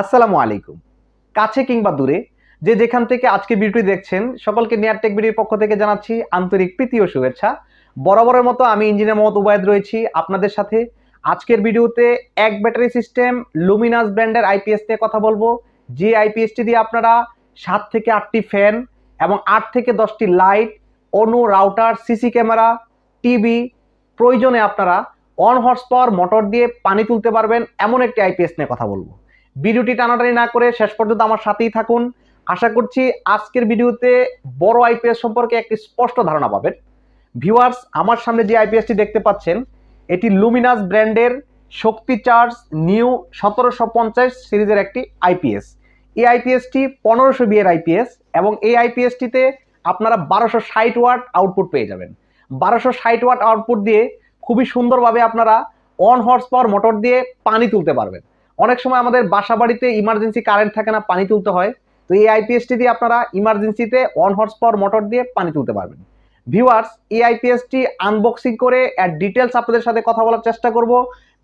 আসসালামু আলাইকুম। কাছে কিংবা দূরে, যে যেখান থেকে আজকে ভিডিওটি দেখছেন, সকলকে টেক ভিডিওর পক্ষ থেকে জানাচ্ছি আন্তরিক প্রীতি ও শুভেচ্ছা। বরাবরের মতো আমি ইঞ্জিনিয়ার মোহাম্মদ উবায়দ রয়েছি আপনাদের সাথে। আজকের ভিডিওতে এক ব্যাটারি সিস্টেম লুমিনাস ব্র্যান্ডের আইপিএস নিয়ে কথা বলব। যে আইপিএসটি দিয়ে আপনারা সাত থেকে আটটি ফ্যান এবং আট থেকে দশটি লাইট অনু রাউটার, সিসি ক্যামেরা, টিভি প্রয়োজনে আপনারা অন হর্স পাওয়ার মোটর দিয়ে পানি তুলতে পারবেন এমন একটি আইপিএস নিয়ে কথা বলব। ভিডিওটি টানাটানি না করে শেষ পর্যন্ত আমার সাথেই থাকুন। আশা করছি আজকের ভিডিওতে বড় আইপিএস সম্পর্কে একটি স্পষ্ট ধারণা পাবেন। ভিউয়ার্স আমার সামনে যে আইপিএসটি দেখতে পাচ্ছেন, এটি লুমিনাস ব্র্যান্ডের শক্তি চার্জ নিউ সতেরোশো পঞ্চাশ সিরিজের একটি আইপিএস এই আইপিএসটি পনেরোশো বিয়ের আইপিএস এবং এই আইপিএসটিতে আপনারা বারোশো ষাট ওয়াট আউটপুট পেয়ে যাবেন। বারোশো ষাট ওয়াট আউটপুট দিয়ে খুবই সুন্দরভাবে আপনারা অন হর্স পাওয়ার মোটর দিয়ে পানি তুলতে পারবেন। অনেক সময় আমাদের বাসা বাড়িতে ইমার্জেন্সি কারেন্ট থাকে না, পানি তুলতে হয়। তো এই আইপিএসটি দিয়ে আপনারা ইমার্জেন্সিতে অন হর্স পাওয়ার মোটর দিয়ে পানি তুলতে পারবেন। ভিউয়ার্স এই আইপিএসটি আনবক্সিং করে অ্যাট ডিটেলস আপনাদের সাথে কথা বলার চেষ্টা করব।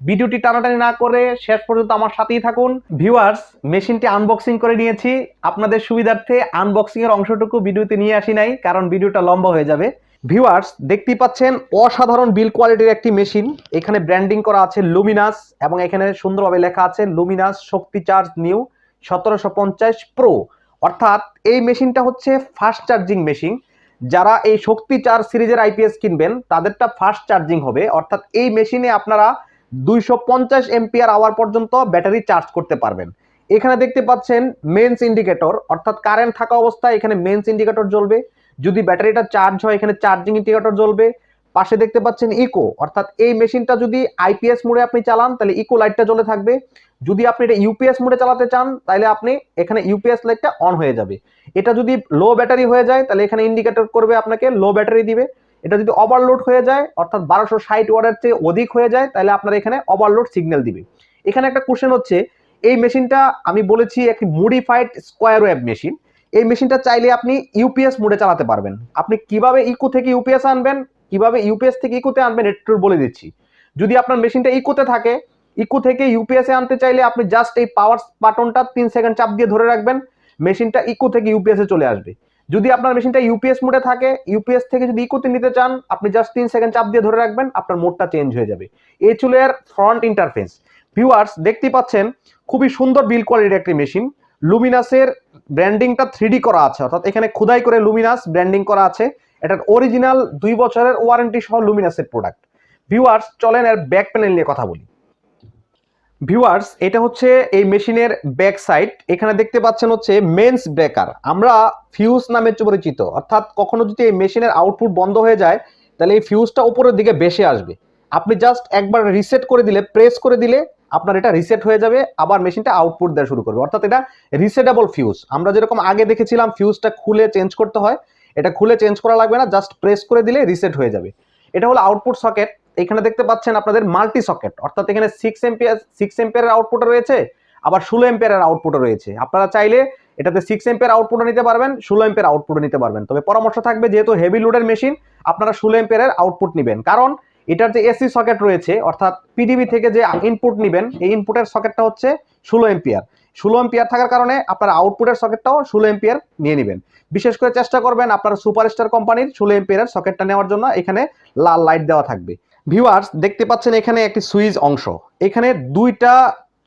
ভিডিওটি টানাটানি না করে শেষ পর্যন্ত আমার সাথেই থাকুন। ভিউয়ার্স মেশিনটি আনবক্সিং করে নিয়েছি। আপনাদের সুবিধার্থে আনবক্সিং এর অংশটুকু ভিডিওতে নিয়ে আসি নাই, কারণ ভিডিওটা লম্বা হয়ে যাবে। ভিউয়ার্স দেখতেই পাচ্ছেন, অসাধারণ বিল কোয়ালিটির একটি মেশিন এখানে ব্র্যান্ডিং করা আছে লুমিনাস এবং এখানে সুন্দরভাবে লেখা আছে লুমিনাস শক্তি চার্জ নিউ সতেরোশো পঞ্চাশ প্রো অর্থাৎ এই মেশিনটা হচ্ছে ফাস্ট চার্জিং মেশিন যারা এই শক্তি চার্জ সিরিজের আইপিএস কিনবেন, তাদেরটা ফাস্ট চার্জিং হবে। অর্থাৎ এই মেশিনে আপনারা দুইশো পঞ্চাশ এমপিআর আওয়ার পর্যন্ত ব্যাটারি চার্জ করতে পারবেন। এখানে দেখতে পাচ্ছেন মেন্স ইন্ডিকেটর অর্থাৎ কারেন্ট থাকা অবস্থায় এখানে মেন্স ইন্ডিকেটর জ্বলবে। যদি ব্যাটারিটা চার্জ হয়, এখানে চার্জিং ইন্ডিকেটর জ্বলবে। পাশে দেখতে পাচ্ছেন ইকো অর্থাৎ এই মেশিনটা যদি আইপিএস মোডে আপনি চালান, তাহলে ইকো লাইটটা জ্বলে থাকবে। যদি আপনি এটা ইউপিএস মোডে চালাতে চান, তাহলে আপনি এখানে ইউপিএস লাইটটা অন হয়ে যাবে। এটা যদি লো ব্যাটারি হয়ে যায়, তাহলে এখানে ইন্ডিকেটর করবে আপনাকে লো ব্যাটারি দিবে। এটা যদি ওভারলোড হয়ে যায়, অর্থাৎ বারোশো ষাট ওয়ার্ডের চেয়ে অধিক হয়ে যায়, তাহলে আপনার এখানে ওভারলোড সিগন্যাল দিবে। এখানে একটা কোশ্চেন হচ্ছে, এই মেশিনটা আমি বলেছি একটি মডিফাইড স্কোয়ার ওয়েব মেশিন এই মেশিনটা চাইলে আপনি ইউপিএস মোডে চালাতে পারবেন। আপনি কীভাবে ইকো থেকে ইউপিএস আনবেন, কীভাবে ইউপিএস থেকে ইকোতে আনবেন একটু বলে দিচ্ছি। যদি আপনার মেশিনটা ইকোতে থাকে, ইকো থেকে ইউপিএস এ আনতে চাইলে আপনি জাস্ট এই পাওয়ার বাটনটা তিন সেকেন্ড চাপ দিয়ে ধরে রাখবেন, মেশিনটা ইকো থেকে ইউপিএস এ চলে আসবে। যদি আপনার মেশিনটা ইউপিএস মোডে থাকে ইউপিএস থেকে যদি ইকোতে নিতে চান, আপনি জাস্ট তিন সেকেন্ড চাপ দিয়ে ধরে রাখবেন, আপনার মোডটা চেঞ্জ হয়ে যাবে। এই চুলের ফ্রন্ট ইন্টারফেস ভিউয়ার্স দেখতেই পাচ্ছেন, খুবই সুন্দর বিল কোয়ালিটির একটি মেশিন লুমিনাসের ব্র্যান্ডিংটা থ্রি করা আছে, অর্থাৎ এখানে খুদাই করে লুমিনাস ব্র্যান্ডিং করা আছে। এটার অরিজিনাল দুই বছরের ওয়ারেন্টি সহ লুমিনাসের প্রোডাক্ট ভিউয়ার্স চলেন এর ব্যাক প্যানেল নিয়ে কথা বলি। ভিউয়ার্স এটা হচ্ছে এই মেশিনের ব্যাক সাইড এখানে দেখতে পাচ্ছেন হচ্ছে মেন্স ব্রেকার আমরা ফিউজ নামে পরিচিত। অর্থাৎ কখনো যদি এই মেশিনের আউটপুট বন্ধ হয়ে যায়, তাহলে এই ফিউজটা উপরের দিকে বেশে আসবে। আপনি জাস্ট একবার রিসেট করে দিলে প্রেস করে দিলে আপনার এটা রিসেট হয়ে যাবে, আবার মেশিনটা আউটপুট দেওয়া শুরু করবে। অর্থাৎ এটা রিসেটেবল ফিউজ আমরা যেরকম আগে দেখেছিলাম ফিউজটা খুলে চেঞ্জ করতে হয়, এটা খুলে চেঞ্জ করা লাগবে না জাস্ট প্রেস করে দিলে রিসেট হয়ে যাবে। এটা হলো আউটপুট সকেট এখানে দেখতে পাচ্ছেন আপনাদের মাল্টি সকেট অর্থাৎ এখানে সিক্স এম্পিয়ার সিক্স এম্পিয়ারের আউটপুট রয়েছে, আবার ষোলো এম্পিয়ারের আউটপুট রয়েছে। আপনারা চাইলে এটাতে সিক্স এম্পিয়ার আউটপুটও নিতে পারবেন, ষোলো এম্পিয়ার আউটপুটও নিতে পারবেন। তবে পরামর্শ থাকবে, যেহেতু হেভি লোডের মেশিন আপনারা ষোলো এম্পিয়ারের আউটপুট নেবেন। কারণ এটার যে এসি সকেট রয়েছে, অর্থাৎ পিডিবি থেকে যে ইনপুট নেবেন, এই ইনপুটের সকেটটা হচ্ছে ষোলো এম্পিয়ার ষোলো এম্পিয়ার থাকার কারণে আপনার আউটপুটের সকেটটাও ষোলো এম্পিয়ার নিয়ে নেবেন। বিশেষ করে চেষ্টা করবেন আপনার সুপারস্টার কোম্পানির ষোলো এম্পিয়ারের সকেটটা নেওয়ার জন্য এখানে লাল লাইট দেওয়া থাকবে। ভিউয়ার্স দেখতে পাচ্ছেন এখানে একটি সুইচ অংশ। এখানে দুইটা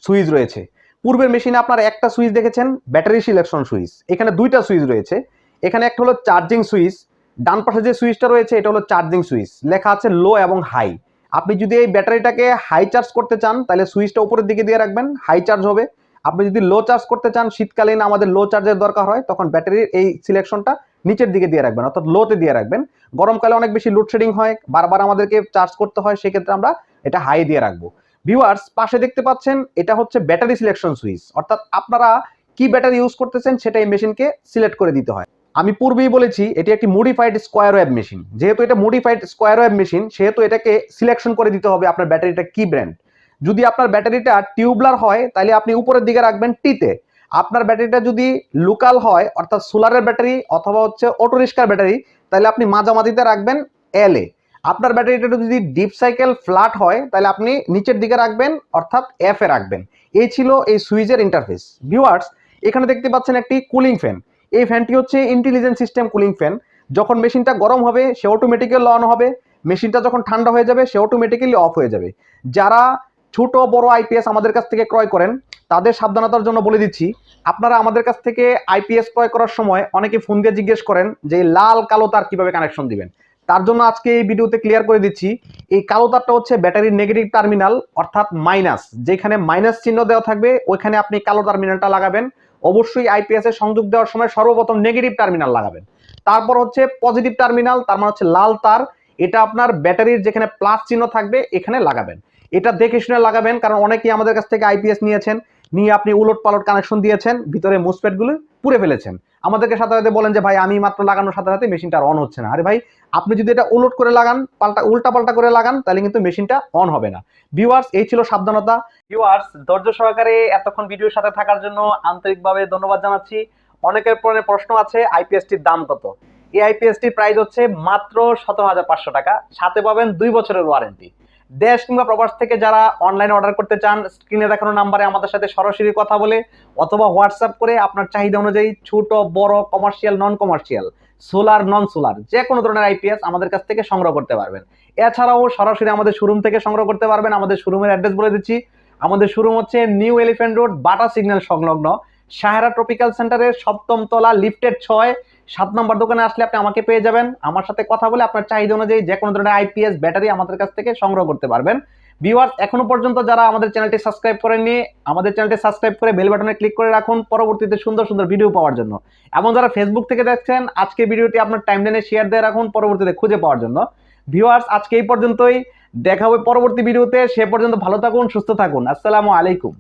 সুইচ রয়েছে। পূর্বের মেশিনে আপনার একটা সুইচ দেখেছেন ব্যাটারি সিলেকশন সুইচ এখানে দুইটা সুইচ রয়েছে। এখানে একটা হলো চার্জিং সুইচ ডান পাশে যে সুইচটা রয়েছে, এটা হলো চার্জিং সুইচ। লেখা আছে লো এবং হাই। আপনি যদি এই ব্যাটারিটাকে হাই চার্জ করতে চান, তাহলে সুইচটা উপরের দিকে দিয়ে রাখবেন, হাই চার্জ হবে। আপনি যদি লো চার্জ করতে চান, শীতকালীন আমাদের লো চার্জের দরকার হয়, তখন ব্যাটারির এই সিলেকশনটা নিচের দিকে দিয়ে রাখবেন, অর্থাৎ লোতে দিয়ে রাখবেন। গরমকালে অনেক বেশি লোডশেডিং হয়, বারবার আমাদেরকে চার্জ করতে হয়, সেক্ষেত্রে আমরা এটা হাই দিয়ে রাখব। ভিউয়ার্স পাশে দেখতে পাচ্ছেন, এটা হচ্ছে ব্যাটারি সিলেকশন সুইচ। অর্থাৎ আপনারা কি ব্যাটারি ইউজ করতেছেন, সেটা এই মেশিনকে সিলেক্ট করে দিতে হয়। আমি পূর্বেই বলেছি, এটি একটি মডিফাইড স্কোয়ার ওয়েব মেশিন যেহেতু এটা মডিফাইড স্কোয়ার ওয়েব মেশিন সেহেতু এটাকে সিলেকশন করে দিতে হবে আপনার ব্যাটারিটা কি ব্র্যান্ড যদি আপনার ব্যাটারিটা টিউবলার হয়, তাহলে আপনি উপরের দিকে রাখবেন টিতে আপনার ব্যাটারিটা যদি লোকাল হয়, অর্থাৎ সোলারের ব্যাটারি অথবা হচ্ছে অটো রিক্সার ব্যাটারি, তাহলে আপনি মাঝামাঝিতে রাখবেন এল এ। আপনার ব্যাটারিটা যদি ডিপ সাইকেল ফ্ল্যাট হয়, তাহলে আপনি নিচের দিকে রাখবেন, অর্থাৎ এফ এ রাখবেন। এই ছিল এই সুইচের ইন্টারফেস ভিউয়ার্স এখানে দেখতে পাচ্ছেন একটি কুলিং ফ্যান এই ফ্যানটি হচ্ছে ইন্টেলিজেন্ট সিস্টেম কুলিং ফ্যান যখন মেশিনটা গরম হবে, সে অটোমেটিক্যালি অন হবে। মেশিনটা যখন ঠান্ডা হয়ে যাবে, সে অটোমেটিক্যালি অফ হয়ে যাবে। যারা ছোট, বড় আইপিএস আমাদের কাছ থেকে ক্রয় করেন, তাদের সাবধানতার জন্য বলে দিচ্ছি, আপনারা আমাদের কাছ থেকে আইপিএস ক্রয় করার সময় অনেকে ফোন দিয়ে জিজ্ঞেস করেন যে, লাল কালো তার কীভাবে কানেকশন দিবেন? তার জন্য আজকে এই ভিডিওতে ক্লিয়ার করে দিচ্ছি, এই কালো তারটা হচ্ছে ব্যাটারির নেগেটিভ টার্মিনাল অর্থাৎ মাইনাস যেখানে মাইনাস চিহ্ন দেওয়া থাকবে, ওইখানে আপনি কালো টার্মিনালটা লাগাবেন। অবশ্যই আইপিএস এর সংযোগ দেওয়ার সময় সর্বপ্রথম নেগেটিভ টার্মিনাল লাগাবেন। তারপর হচ্ছে পজিটিভ টার্মিনাল তার মানে হচ্ছে লাল তার, এটা আপনার ব্যাটারির যেখানে প্লাস চিহ্ন থাকবে, এখানে লাগাবেন। এটা দেখে শুনে লাগাবেন, কারণ অনেকেই আমাদের কাছ থেকে আইপিএস নিয়েছেন, নিয়ে আপনি উলট পালট কানেকশন দিয়েছেন, ভিতরে মুসপেটগুলো পুড়ে ফেলেছেন। আমাদেরকে সাথে সাথে বলেন যে, ভাই, আমি মাত্র লাগানোর সাথে সাথে মেশিনটা অন হচ্ছে না। আরে ভাই, আপনি যদি এটা উলট করে লাগান, পাল্টা উল্টা পাল্টা করে লাগান, তাহলে কিন্তু মেশিনটা অন হবে না। ভিউয়ার্স এই ছিল সাবধানতা। ভিউয়ার্স ধৈর্য সহকারে এতক্ষণ ভিডিওর সাথে থাকার জন্য আন্তরিকভাবে ধন্যবাদ জানাচ্ছি। অনেকের পরে প্রশ্ন আছে আইপিএসটির দাম কত? এই আইপিএসটির প্রাইস হচ্ছে মাত্র সতেরো হাজার পাঁচশো টাকা। সাথে পাবেন দুই বছরের ওয়ারেন্টি দেশ কিংবা প্রবাস থেকে যারা অনলাইনে অর্ডার করতে চান স্ক্রিনে দেখানো নাম্বারে আমাদের সাথে সরাসরি কথা বলে অথবা হোয়াটসঅ্যাপ করে আপনার চাহিদা অনুযায়ী ছোট, বড় commercial non commercial solar non solar যে কোনো ধরনের আইপিএস আমাদের কাছ থেকে সংগ্রহ করতে পারবেন। এছাড়াও সরাসরি আমাদের শোরুম থেকে সংগ্রহ করতে পারবেন। আমাদের শোরুমের অ্যাড্রেস বলে দিচ্ছি। আমাদের শোরুম হচ্ছে new Elephant Road Bata signal সংলগ্ন। সাহারা ট্রপিক্যাল সেন্টারের সপ্তম তলা লিফটেড ছয়। সাত নম্বর দোকানে আসলে আপনি আমাকে পেয়ে যাবেন। আমার সাথে কথা বলে আপনার চাহিদা অনুযায়ী যে কোনো ধরনের আইপিএস ব্যাটারি আমাদের কাছ থেকে সংগ্রহ করতে পারবেন। ভিউয়ার্স এখনও পর্যন্ত যারা আমাদের চ্যানেলটি সাবস্ক্রাইব করেননি, আমাদের চ্যানেলটি সাবস্ক্রাইব করে বেল বাটনে ক্লিক করে রাখুন পরবর্তীতে সুন্দর সুন্দর ভিডিও পাওয়ার জন্য। এবং যারা ফেসবুক থেকে দেখছেন, আজকে ভিডিওটি আপনার টাইম টাইমলাইনে শেয়ার দিয়ে রাখুন পরবর্তীতে খুঁজে পাওয়ার জন্য। ভিউয়ার্স আজকে এই পর্যন্তই। দেখা হবে পরবর্তী ভিডিওতে। সে পর্যন্ত ভালো থাকুন, সুস্থ থাকুন। আসসালামু আলাইকুম।